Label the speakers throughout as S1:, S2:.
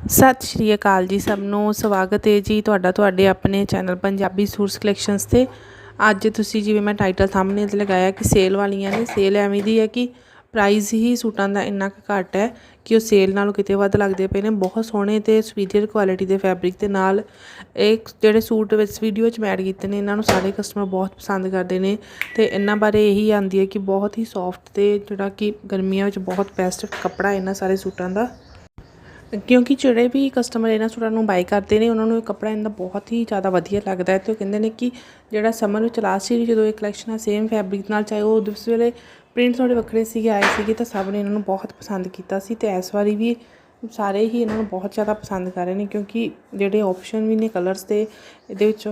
S1: ਸਤਿ ਸ਼੍ਰੀ ਅਕਾਲ ਜੀ ਸਭ ਨੂੰ। ਸਵਾਗਤ ਹੈ ਜੀ ਤੁਹਾਡਾ ਤੁਹਾਡੇ ਆਪਣੇ ਚੈਨਲ ਪੰਜਾਬੀ ਸੂਟਸ ਕਲੈਕਸ਼ਨਸ ਤੇ। ਅੱਜ ਤੁਸੀਂ ਜਿਵੇਂ ਮੈਂ ਟਾਈਟਲ ਸਾਹਮਣੇ ਤੇ ਲਗਾਇਆ ਕਿ ਸੇਲ ਵਾਲੀਆਂ ਨੇ ਸੇਲ ਐਵੇਂ ਦੀ ਹੈ ਕਿ ਪ੍ਰਾਈਸ ਹੀ ਸੂਟਾਂ ਦਾ ਇੰਨਾ ਕੁ ਘੱਟ ਹੈ ਕਿ ਉਹ ਸੇਲ ਨਾਲੋਂ ਕਿਤੇ ਵੱਧ ਲੱਗਦੇ ਪਏ ਨੇ। ਬਹੁਤ ਸੋਹਣੇ ਤੇ ਸੁਪੀਰੀਅਰ ਕੁਆਲਿਟੀ ਦੇ ਫੈਬਰਿਕ ਦੇ ਨਾਲ ਇਹ ਜਿਹੜੇ ਸੂਟ ਵਿੱਚ ਵੀਡੀਓ 'ਚ ਮੈਂ ਐਡ ਕੀਤੇ ਨੇ, ਇਹਨਾਂ ਨੂੰ ਸਾਰੇ ਕਸਟਮਰ ਬਹੁਤ ਪਸੰਦ ਕਰਦੇ ਨੇ ਤੇ ਇਹਨਾਂ ਬਾਰੇ ਇਹੀ ਆਂਦੀ ਹੈ ਕਿ ਬਹੁਤ ਹੀ ਸੌਫਟ ਤੇ ਜਿਹੜਾ ਕਿ ਗਰਮੀਆਂ ਵਿੱਚ ਬਹੁਤ ਬੈਸਟ ਕੱਪੜਾ ਇਹਨਾਂ ਸਾਰੇ ਸੂਟਾਂ ਦਾ ਕਿਉਂਕਿ ਜਿਹੜੇ ਵੀ ਕਸਟਮਰ ਇਹਨਾਂ ਸੂਟਾਂ ਨੂੰ ਬਾਈ ਕਰਦੇ ਨੇ, ਉਹਨਾਂ ਨੂੰ ਇਹ ਕੱਪੜਾ ਇਹਨਾਂ ਦਾ ਬਹੁਤ ਹੀ ਜ਼ਿਆਦਾ ਵਧੀਆ ਲੱਗਦਾ ਹੈ। ਤੇ ਉਹ ਕਹਿੰਦੇ ਨੇ ਕਿ ਜਿਹੜਾ ਸਮਰ ਵਿੱਚ ਲਾਸਟ ਈਅਰ ਜਦੋਂ ਇਹ ਕਲੈਕਸ਼ਨ ਆ ਸੇਮ ਫੈਬਰਿਕ ਨਾਲ, ਚਾਹੇ ਉਹ ਉਸ ਵੇਲੇ ਪ੍ਰਿੰਟ ਥੋੜੇ ਵੱਖਰੇ ਸੀਗੇ, ਆਏ ਸੀਗੇ, ਤਾਂ ਸਭ ਨੇ ਇਹਨਾਂ ਨੂੰ ਬਹੁਤ ਪਸੰਦ ਕੀਤਾ ਸੀ। ਤੇ ਇਸ ਵਾਰੀ ਵੀ ਸਾਰੇ ਹੀ ਇਹਨਾਂ ਨੂੰ ਬਹੁਤ ਜ਼ਿਆਦਾ ਪਸੰਦ ਕਰ ਰਹੇ ਨੇ, ਕਿਉਂਕਿ ਜਿਹੜੇ ਆਪਸ਼ਨ ਵੀ ਨੇ ਕਲਰਸ ਦੇ, ਇਹਦੇ ਵਿੱਚ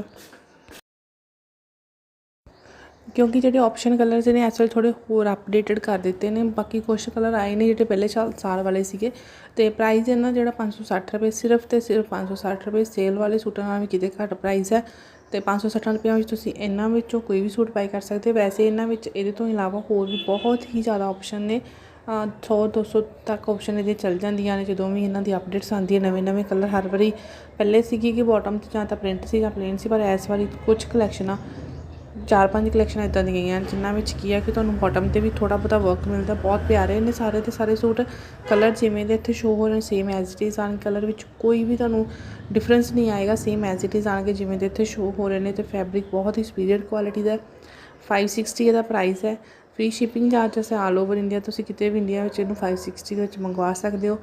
S1: ਕਿਉਂਕਿ ਜਿਹੜੇ ਆਪਸ਼ਨ ਕਲਰਸ ਨੇ, ਇਸ ਵੇਲੇ ਥੋੜੇ ਹੋਰ ਅਪਡੇਟਡ ਕਰ ਦਿੱਤੇ ਨੇ। ਬਾਕੀ ਕੁਝ ਕਲਰ ਆਏ ਨੇ ਜਿਹੜੇ ਪਹਿਲੇ ਸਾਲ ਸਾਲ ਵਾਲੇ ਸੀਗੇ। ਤੇ ਪ੍ਰਾਈਸ ਇਹਨਾਂ ਜਿਹੜਾ 560 ਰੁਪਏ ਸਿਰਫ ਤੇ ਸਿਰਫ 560 ਰੁਪਏ ਸੇਲ ਵਾਲੇ ਸੂਟਾਂ ਨਾਲ ਵੀ ਕਿਤੇ ਘੱਟ ਪ੍ਰਾਈਸ ਹੈ। ਤੇ 560 ਰੁਪਏ ਵਿੱਚ ਤੁਸੀਂ ਇਹਨਾਂ ਵਿੱਚੋਂ ਕੋਈ ਵੀ ਸੂਟ ਬਾਈ ਕਰ ਸਕਦੇ ਹੋ। ਵੈਸੇ ਇਹਨਾਂ ਵਿੱਚ ਇਹਦੇ ਤੋਂ ਇਲਾਵਾ ਹੋਰ ਵੀ ਬਹੁਤ ਹੀ ਜ਼ਿਆਦਾ ਆਪਸ਼ਨ ਨੇ। 100 200 ਤੱਕ ਆਪਸ਼ਨ ਇਹਦੇ ਚੱਲ ਜਾਂਦੀਆਂ ਨੇ। ਜਦੋਂ ਵੀ ਇਹਨਾਂ ਦੀ ਅਪਡੇਟਸ ਆਉਂਦੀ ਹੈ ਨਵੇਂ ਨਵੇਂ ਕਲਰ ਹਰ ਵਾਰੀ ਪਹਿਲੇ ਸੀਗੀ ਕਿ ਬਾਟਮ ਤੇ ਜਾਂ ਤਾਂ ਪ੍ਰਿੰਟ ਸੀ ਜਾਂ ਪਲੇਨ ਸੀ, ਪਰ ਇਸ ਵਾਰੀ ਕੁਝ ਕਲੈਕਸ਼ਨਾਂ ਚਾਰ ਪੰਜ ਕਲੈਕਸ਼ਨ ਇਦਾਂ ਦੀਆਂ ਗਈਆਂ, ਜਿਨ੍ਹਾਂ ਵਿੱਚ ਕੀ ਹੈ ਕਿ ਤੁਹਾਨੂੰ ਬਾਟਮ ਤੇ ਵੀ ਥੋੜਾ ਬਹੁਤਾ ਵਰਕ ਮਿਲਦਾ, ਬਹੁਤ ਪਿਆਰੇ ਨੇ ਸਾਰੇ ਦੇ ਸਾਰੇ ਸੂਟ। ਕਲਰ ਜਿਵੇਂ ਦੇ ਇੱਥੇ ਸ਼ੋ ਹੋ ਰਹੇ same as it is on colour ਵਿੱਚ ਕੋਈ ਵੀ ਤੁਹਾਨੂੰ ਡਿਫਰੈਂਸ ਨਹੀਂ ਆਏਗਾ ਸੇਮ ਐਜ਼ ਇਟ ਇਜ਼ ਆਣਗੇ ਜਿਵੇਂ ਦੇ ਇੱਥੇ ਸ਼ੋ ਹੋ ਰਹੇ ਨੇ ਤੇ ਫੈਬਰਿਕ ਬਹੁਤ ਹੀ ਸੁਪੀਰੀਅਰ ਕੁਆਲਿਟੀ ਦਾ 560 ਇਹਦਾ ਪ੍ਰਾਈਸ ਹੈ। ਫ੍ਰੀ ਸ਼ਿਪਿੰਗ ਚਾਰਜਸ ਹੈ ਆਲ ਓਵਰ ਇੰਡੀਆ ਤੁਸੀਂ ਕਿਤੇ ਵੀ ਇੰਡੀਆ ਵਿੱਚ ਇਹਨੂੰ 560 ਦੇ ਵਿੱਚ ਮੰਗਵਾ ਸਕਦੇ ਹੋ।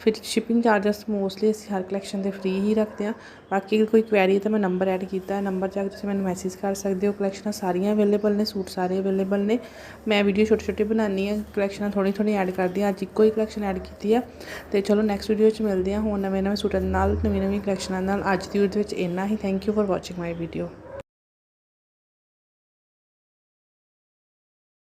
S1: ਫਿਰ ਸ਼ਿਪਿੰਗ ਚਾਰਜਸ ਮੋਸਟਲੀ ਅਸੀਂ ਹਰ ਕਲੈਕਸ਼ਨ ਦੇ ਫ੍ਰੀ ਹੀ ਰੱਖਦੇ ਹਾਂ। ਬਾਕੀ ਅਗਰ ਕੋਈ ਕੁਐਰੀ ਹੈ ਤਾਂ ਮੈਂ ਨੰਬਰ ਐਡ ਕੀਤਾ ਹੈ। ਨੰਬਰ ਜਾ ਕੇ ਤੁਸੀਂ ਮੈਨੂੰ ਮੈਸੇਜ ਕਰ ਸਕਦੇ ਹੋ। ਕਲੈਕਸ਼ਨਾਂ ਸਾਰੀਆਂ ਅਵੇਲੇਬਲ ਨੇ, ਸੂਟ ਸਾਰੇ ਅਵੇਲੇਬਲ ਨੇ। ਮੈਂ ਵੀਡੀਓ ਛੋਟੀ ਛੋਟੀ ਬਣਾਉਂਦੀ ਹਾਂ। ਕਲੈਕਸ਼ਨਾਂ ਥੋੜੀ ਥੋੜੀ ਐਡ ਕਰਦੀ ਹਾਂ। ਅੱਜ ਇੱਕੋ ਹੀ ਕਲੈਕਸ਼ਨ ਐਡ ਕੀਤੀ ਹੈ ਤੇ ਚਲੋ ਨੈਕਸਟ ਵੀਡੀਓ 'ਚ ਮਿਲਦੇ ਹਾਂ। ਹੁਣ ਨਵੇਂ ਨਵੇਂ ਸੂਟਾਂ ਨਾਲ ਨਵੀਂ ਨਵੀਂ ਕਲੈਕਸ਼ਨਾਂ ਨਾਲ। ਅੱਜ ਦੀ ਵੀਡੀਓ ਵਿੱਚ ਇੰਨਾ ਹੀ। Thank you for watching my video